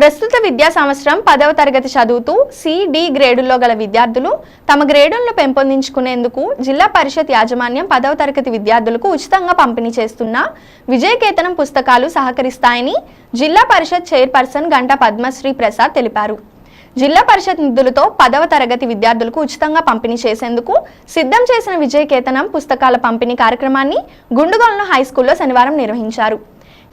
ప్రస్తుత విద్యా సంవత్సరం పదవ తరగతి చదువుతూ సిడి గ్రేడుల్లో గల విద్యార్థులు తమ గ్రేడులను పెంపొందించుకునేందుకు జిల్లా పరిషత్ యాజమాన్యం పదవ తరగతి విద్యార్థులకు ఉచితంగా పంపిణీ చేస్తున్న విజయకేతనం పుస్తకాలు సహకరిస్తాయని జిల్లా పరిషత్ చైర్పర్సన్ గంటా పద్మశ్రీ ప్రసాద్ తెలిపారు. జిల్లా పరిషత్ నిధులతో పదవ తరగతి విద్యార్థులకు ఉచితంగా పంపిణీ చేసేందుకు సిద్ధం చేసిన విజయకేతనం పుస్తకాల పంపిణీ కార్యక్రమాన్ని గుండుగోలను హైస్కూల్లో శనివారం నిర్వహించారు.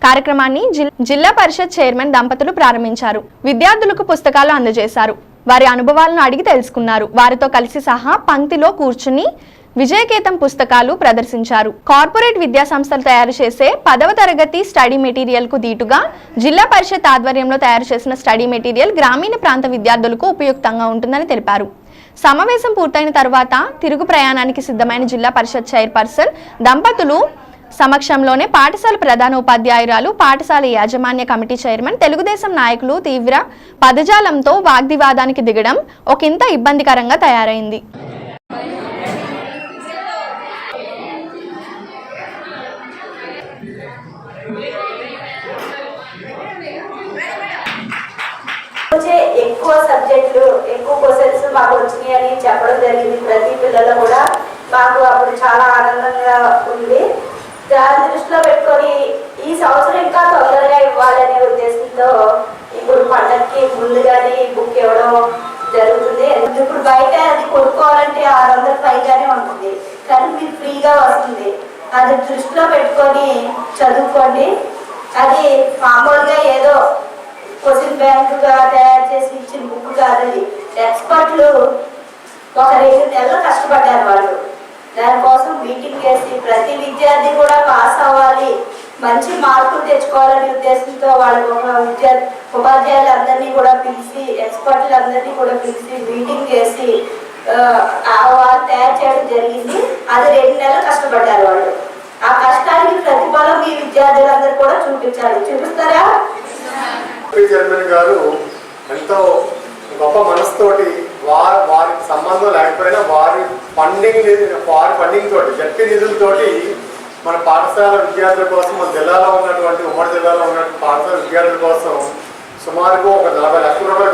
కార్యక్రమాన్ని జిల్- జిల్లా పరిషత్ చైర్మన్ దంపతులు ప్రారంభించారు. విద్యార్థులకు పుస్తకాలు అందజేశారు. వారి అనుభవాలను అడిగి తెలుసుకున్నారు. వారితో కలిసి సహా పంక్తిలో కూర్చుని విజయకేతం పుస్తకాలు ప్రదర్శించారు. కార్పొరేట్ విద్యా సంస్థలు తయారు చేసే పదవ తరగతి స్టడీ మెటీరియల్కు దీటుగా జిల్లా పరిషత్ ఆధ్వర్యంలో తయారు చేసిన స్టడీ మెటీరియల్ గ్రామీణ ప్రాంత విద్యార్థులకు ఉపయుక్తంగా ఉంటుందని తెలిపారు. సమావేశం పూర్తయిన తర్వాత తిరుగు ప్రయాణానికి సిద్ధమైన జిల్లా పరిషత్ చైర్పర్సన్ దంపతులు సమక్షంలోనే పాఠశాల ప్రధాన ఉపాధ్యాయురాలు పాఠశాల యాజమాన్య కమిటీ చైర్మన్ తెలుగుదేశం నాయకులు తీవ్ర పదజాలంతో వాగ్వివాదానికి దిగడం ఒకంత ఇబ్బందికరంగా తయారైంది. ఎక్కువ సబ్జెక్టులు ఎక్కువ క్వశ్చన్స్ మాకు వచ్చినాయి అని చెప్పడం జరిగింది. ప్రతి పిల్లలు కూడా మాకు అప్పుడు చాలా ఆనందంగా ఉంది దాన్ని దృష్టిలో పెట్టుకొని ఈ సంవత్సరం ఇంకా తొందరగా ఇవ్వాలనే ఉద్దేశంతో ఇప్పుడు పండగకి ముందుగానే ఈ బుక్ ఇవ్వడం జరుగుతుంది. ఇప్పుడు బయట అది కొనుక్కోవాలంటే ఆరు వందల పైగానే ఉంటుంది. కానీ మీకు ఫ్రీగా వస్తుంది. అది దృష్టిలో పెట్టుకొని చదువుకోండి. అది మామూలుగా ఏదో క్వశ్చన్ బ్యాంకుగా తయారు చేసి ఇచ్చిన బుక్ కాదు ఎక్స్పర్ట్లు ఒక రెండు నెలలు కష్టపడ్డారు వాళ్ళు. దాని మీటింగ్ చేసి ప్రతి విద్యార్థి కూడా పాస్ అవ్వాలి. మంచి మార్కులు తెచ్చుకోవాలనే ఉద్దేశంతో వాళ్ళ ఒక ఉపాధ్యాయులు ఉపాధ్యాయులందరినీ కూడా పిలిచి ఎక్స్పర్ట్లందరినీ కూడా పిలిచి మీటింగ్ చేసి వాళ్ళు తయారు చేయడం జరిగింది. అది రెండు నెలలు కష్టపడ్డారు వాళ్ళు. ఆ కష్టానికి ప్రతిఫలం ఈ విద్యార్థులందరూ కూడా చూపించాలి. చూపిస్తారా? చైర్మన్ గారు ఎంతో గొప్ప మనసుతోటి వారు వారికి సంబంధం లేకపోయినా వారి ఫండింగ్ వారి ఫండింగ్ తోటి జట్టి నిధులతోటి మన పాఠశాల విద్యార్థుల కోసం మన జిల్లాలో ఉన్నటువంటి ఉమ్మడి జిల్లాలో ఉన్నటువంటి పాఠశాల విద్యార్థుల కోసం సుమారుగా ఒక నలభై లక్షల రూపాయలు